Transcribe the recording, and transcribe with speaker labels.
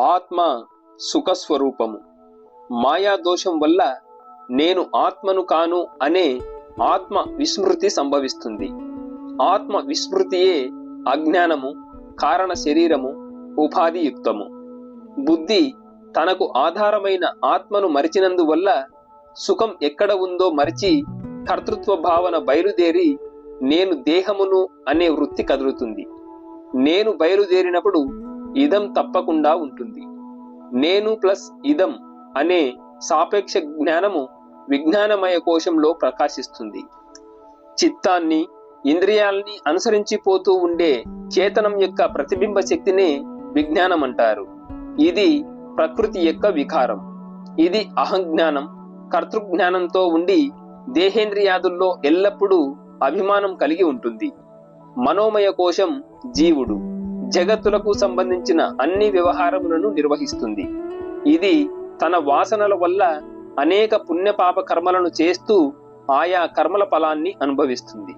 Speaker 1: ఆత్మ సుఖస్వరూపము. మాయా దోషం వల్ల నేను ఆత్మను కాను అనే ఆత్మ విస్మృతి సంభవిస్తుంది. ఆత్మ విస్మృతియే అజ్ఞానము కారణ శరీరము ఉపాధియుక్తము. బుద్ధి తనకు ఆధారమైన ఆత్మను మరిచినందువల్ల సుఖం ఎక్కడ ఉందో మరిచి కర్తృత్వ భావన బయలుదేరి నేను దేహమును అనే వృత్తి కదులుతుంది. నేను బయలుదేరినప్పుడు ఇదం తప్పకుండా ఉంటుంది. నేను ప్లస్ ఇదం అనే సాపేక్ష జ్ఞానము విజ్ఞానమయ కోశంలో ప్రకాశిస్తుంది. చిత్తాన్ని ఇంద్రియాల్ని అనుసరించిపోతూ ఉండే చేతనం యొక్క ప్రతిబింబ శక్తినే విజ్ఞానం అంటారు ఇది ప్రకృతి యొక్క వికారం. ఇది అహంజ్ఞానం కర్తృజ్ఞానంతో ఉండి దేహేంద్రియాదుల్లో ఎల్లప్పుడూ అభిమానం కలిగి ఉంటుంది. మనోమయ కోశం జీవుడు. జగత్తులకు సంబంధించిన అన్ని వ్యవహారములను నిర్వహిస్తుంది. ఇది తన వాసనల వల్ల అనేక పుణ్యపాప కర్మలను చేస్తూ ఆయా కర్మల ఫలాన్ని అనుభవిస్తుంది.